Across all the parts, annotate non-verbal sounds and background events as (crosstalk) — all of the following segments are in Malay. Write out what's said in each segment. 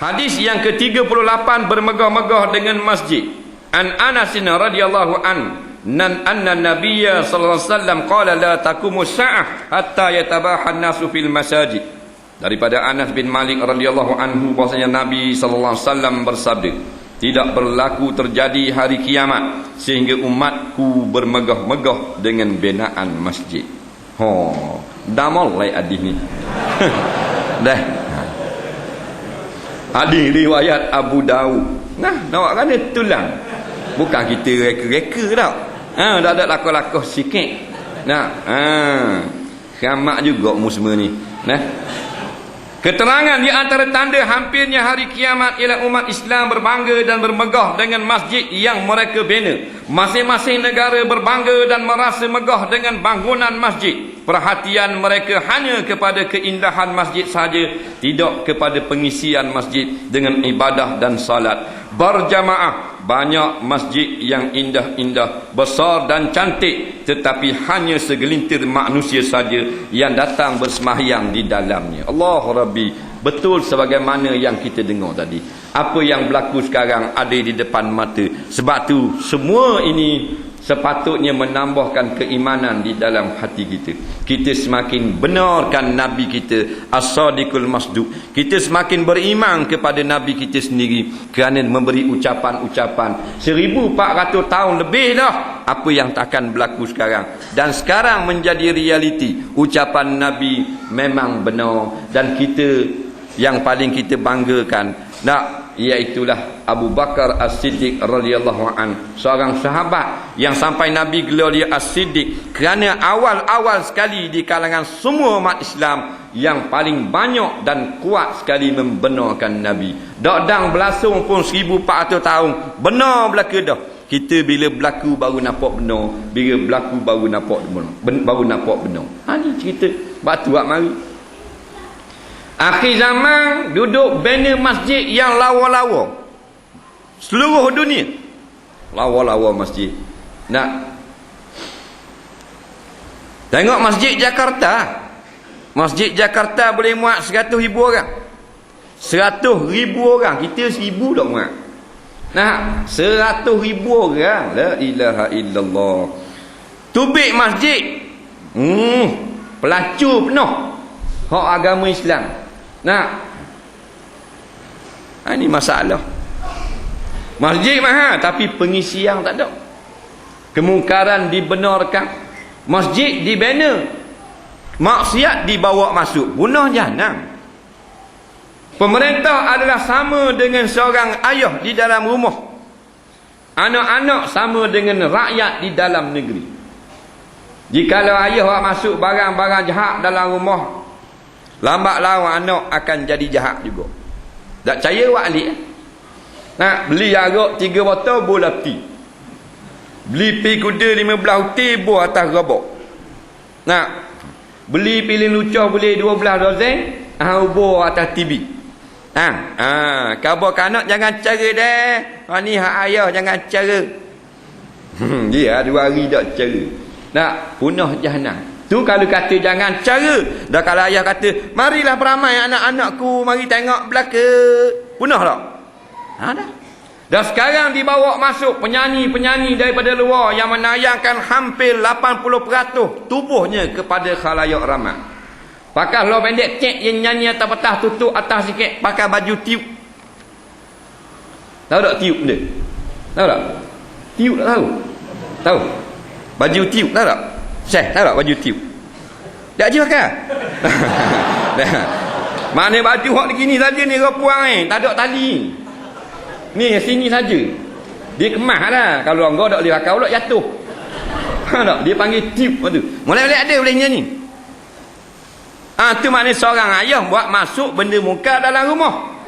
Hadis yang ke-38 bermegah-megah dengan masjid. An Anas radhiyallahu an nan anna nabiyya sallallahu alaihi wasallam qala la taqumu sa'ah hatta yatabaha an-nasu fil masajid. Daripada Anas bin Malik radhiyallahu anhu bahwasanya Nabi sallallahu alaihi wasallam bersabda, tidak berlaku terjadi hari kiamat sehingga umatku bermegah-megah dengan binaan masjid. Ho, dah mulai hadis ni. (laughs) dah. Hadis riwayat Abu Daud. Nah, nak kan tulang. Bukan kita reka-reka tau. Ha, dah ada lakoh-lakoh sikit. Nah, ha. Kiamat juga mu semua ni. Nah. Keterangan di antara tanda hampirnya hari kiamat ialah umat Islam berbangga dan bermegah dengan masjid yang mereka bina. Masing-masing negara berbangga dan merasa megah dengan bangunan masjid. Perhatian mereka hanya kepada keindahan masjid saja, tidak kepada pengisian masjid dengan ibadah dan salat. Berjamaah banyak masjid yang indah-indah, besar dan cantik tetapi hanya segelintir manusia saja yang datang bersemayam di dalamnya. Allah Rabbi, betul sebagaimana yang kita dengar tadi. Apa yang berlaku sekarang ada di depan mata. Sebab tu semua ini sepatutnya menambahkan keimanan di dalam hati kita. Kita semakin benarkan Nabi kita As-Sadiqul Masduq. Kita semakin beriman kepada Nabi kita sendiri kerana memberi ucapan-ucapan 1400 tahun lebih dah apa yang takkan berlaku sekarang. Dan sekarang menjadi realiti. Ucapan Nabi memang benar dan kita yang paling kita banggakan nak iaitulah Abu Bakar As-Siddiq radhiyallahu an. Seorang sahabat yang sampai Nabi gelar dia As-Siddiq kerana awal-awal sekali di kalangan semua umat Islam yang paling banyak dan kuat sekali membenarkan Nabi. Dak belasung pun 1400 tahun benar belaka dah. Kita bila berlaku baru nampak benar bila berlaku baru nampak benar baru nampak benar. Ha ni cerita batu buat mari Akhir zaman duduk bina masjid yang lawa-lawa. Seluruh dunia. Lawa-lawa masjid. Nak Tengok masjid Jakarta. Masjid Jakarta boleh muat 100 ribu orang. 100 ribu orang. Kita 1000 tak muat. Nah, 100 ribu orang. La ilaha illallah. Tubik masjid. Hmm, pelacur penuh. Hak agama Islam. Nak? Ha, ini masalah. Masjid mahal tapi pengisian tak ada. Kemungkaran dibenarkan. Masjid dibina. Maksiat dibawa masuk. Bunuh jahannam. Pemerintah adalah sama dengan seorang ayah di dalam rumah. Anak-anak sama dengan rakyat di dalam negeri. Jikalau ayah masuk barang-barang jahat dalam rumah, Lambat laun anak akan jadi jahat juga. Tak percaya buat alik. Eh? Nak beli arak tiga botol bola pi. Beli pi kuda lima belah uti buah atas robok. Nak beli pilih lucah boleh dua belah dozen. Ah buah atas TV. Ha, ha, kau kanak jangan cara deh. Ha ni hak ayah jangan cara. Hmm, dia dua hari tak cara. Nak punah jahanam. Tu kalau kata jangan cara. Dah kalau ayah kata, marilah beramai anak-anakku, mari tengok belaka. Punah tak? Ha dah. Dah sekarang dibawa masuk penyanyi-penyanyi daripada luar yang menayangkan hampir 80% tubuhnya kepada khalayak ramai. Pakai lo pendek cek yang nyanyi atas petah tutup atas sikit pakai baju tiup. Tahu tak tiup dia? Tahu tak? Tiup tak tahu? Tahu? Baju tiup tahu tak? Syekh, tahu tak baju tiup? Tak je pakai? (laughs) Mana baju hak begini saja ni repuang ni, tak ada tali. Ni sini saja. Dia kemah dah. Kalau engkau tak boleh pakai pula jatuh. (laughs) Ha tak? Dia panggil tiup tu. Mulai-mulai ada boleh nyanyi. Ah ha, tu maknanya seorang ayah buat masuk benda muka dalam rumah.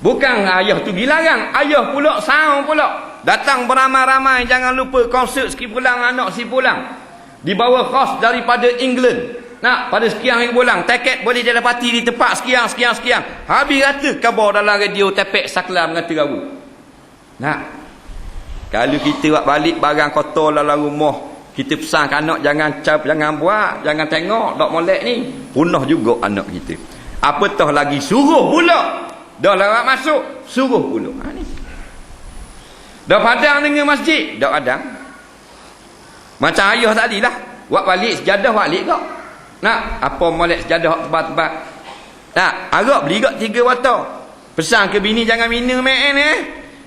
Bukan ayah tu dilarang, ayah pula saung pula. Datang beramai-ramai jangan lupa konsert sikit pulang anak si pulang dibawa khas daripada England. Nak pada sekian ribu bulan tiket boleh dia dapati di tempat sekian sekian sekian. Habis rata kabar dalam radio tepek saklar mengata rabu nak kalau kita buat balik barang kotor dalam rumah kita pesan ke anak jangan cap jangan buat jangan tengok tak molek ni. Punah juga anak kita. Apa tah lagi? Suruh pula. Dah lewat masuk suruh pula. Ha, ni. Dah padang dengan masjid. Dah padang macam ayah tadi lah buat balik sejadah balik kau nak apa molek sejadah tebal-tebal tak harap beli kau tiga watak pesan ke bini jangan minum main eh?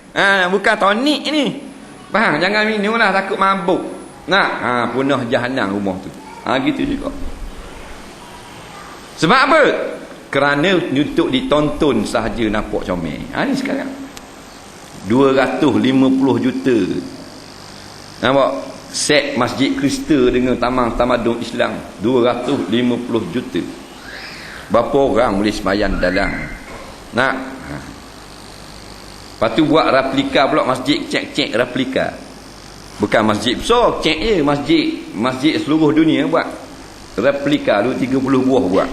Ha, bukan tonik ni. Faham? Jangan minum lah takut mabuk. Nak? Ha, punah jahanam rumah tu. Ha, gitu juga. Sebab apa? Kerana untuk ditonton sahaja nampak comel. Ha, ni sekarang. 250 juta. Nampak set masjid Krista dengan taman tamadun Islam 250 juta. Berapa orang boleh semayang dalam? Nak? Ha. lepas tu buat replika pula masjid cek-cek replika. Bukan masjid besar cek je masjid masjid seluruh dunia buat. Replika tu 30 buah buat.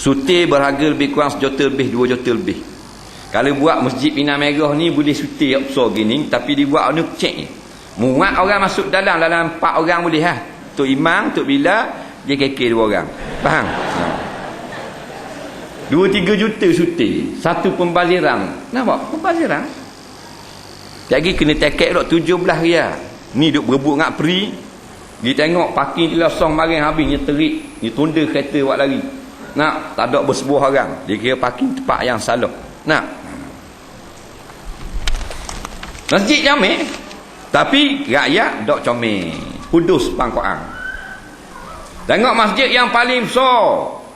Sutir berharga lebih kurang sejuta lebih dua juta lebih. Kalau buat masjid Pina Merah ni boleh sutir besar gini tapi dibuat ni cek je muat orang masuk dalam dalam empat orang boleh ha? Tok Imam Tok Bila kekek dua orang. Faham? Ha. dua tiga juta suti satu pembaziran. Nampak? Pembaziran. Lagi kena tekek dok tujuh belah ria. Ni duk berebut ngak peri. Dia tengok parking dia song maring habis dia terik. Dia tunda kereta buat lari. Nak? Tak ada bersebuah orang. Dia kira parking tempat yang salah. Nak? Masjid jamek tapi rakyat dok comel. Kudus pangkoan. Tengok masjid yang paling besar